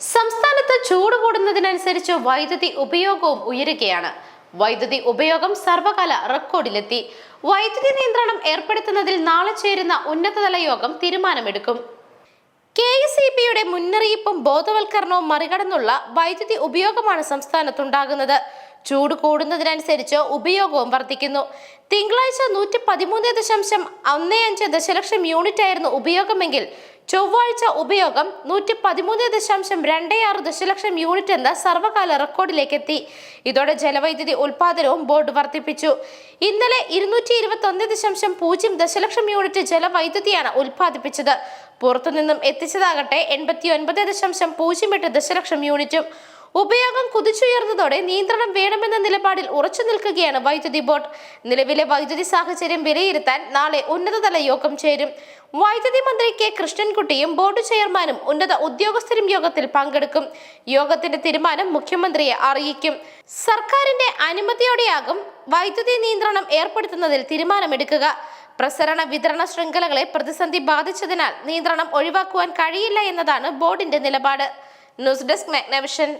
സംസ്ഥാനത്ത് ചൂട് കൂടുന്നതിനനുസരിച്ച് വൈദ്യുതി ഉപയോഗവും ഉയരുകയാണ്. വൈദ്യുതി ഉപയോഗം സർവകാല റെക്കോർഡിലെത്തി. വൈദ്യുതി നിയന്ത്രണം ഏർപ്പെടുത്തുന്നതിൽ നാളെ ചേരുന്ന ഉന്നതതല യോഗം തീരുമാനമെടുക്കും. കെ എസ് ഇ പിയുടെ മുന്നറിയിപ്പും ബോധവൽക്കരണവും മറികടന്നുള്ള വൈദ്യുതി ഉപയോഗമാണ് സംസ്ഥാനത്തുണ്ടാകുന്നത്. ചൂട് കൂടുന്നതിനനുസരിച്ച് ഉപയോഗവും വർദ്ധിക്കുന്നു. തിങ്കളാഴ്ച നൂറ്റി പതിമൂന്ന് ദശാംശം ഒന്ന് അഞ്ച് ദശലക്ഷം യൂണിറ്റ് ആയിരുന്നു ഉപയോഗമെങ്കിൽ ചൊവ്വാഴ്ച ഉപയോഗം നൂറ്റി പതിമൂന്ന് ദശാംശം രണ്ട് ആറ് ദശലക്ഷം യൂണിറ്റ് എന്ന സർവകാല റെക്കോർഡിലേക്ക് എത്തി ഇതോടെ ജലവൈദ്യുതി ഉൽപാദനവും ബോർഡ് വർദ്ധിപ്പിച്ചു. ഇന്നലെ ഇരുന്നൂറ്റി ഇരുപത്തി ഒന്ന് ദശാംശം പൂജ്യം ദശലക്ഷം യൂണിറ്റ് ജലവൈദ്യുതിയാണ് ഉൽപാദിപ്പിച്ചത് പുറത്തുനിന്നും എത്തിച്ചതാകട്ടെ എൺപത്തി ഒൻപത് ദശാംശം പൂജ്യം എട്ട് ദശലക്ഷം യൂണിറ്റും. ഉപയോഗം കുതിച്ചുയർന്നതോടെ നിയന്ത്രണം വേണമെന്ന നിലപാടിൽ ഉറച്ചു നിൽക്കുകയാണ് വൈദ്യുതി ബോർഡ്. നിലവിലെ വൈദ്യുതി സാഹചര്യം വിലയിരുത്താൻ നാളെ ഉന്നതതല യോഗം ചേരും. വൈദ്യുതി മന്ത്രി കെ. കൃഷ്ണൻകുട്ടിയും ബോർഡ് ചെയർമാനും ഉന്നത ഉദ്യോഗസ്ഥരും യോഗത്തിൽ പങ്കെടുക്കും. യോഗത്തിന്റെ തീരുമാനം മുഖ്യമന്ത്രിയെ അറിയിക്കും. സർക്കാരിന്റെ അനുമതിയോടെയാകും വൈദ്യുതി നിയന്ത്രണം ഏർപ്പെടുത്തുന്നതിൽ തീരുമാനമെടുക്കുക. പ്രസരണ വിതരണ ശൃംഖലകളെ പ്രതിസന്ധി ബാധിച്ചതിനാൽ നിയന്ത്രണം ഒഴിവാക്കുവാൻ കഴിയില്ല എന്നതാണ് ബോർഡിന്റെ നിലപാട്. News desk Magnavision.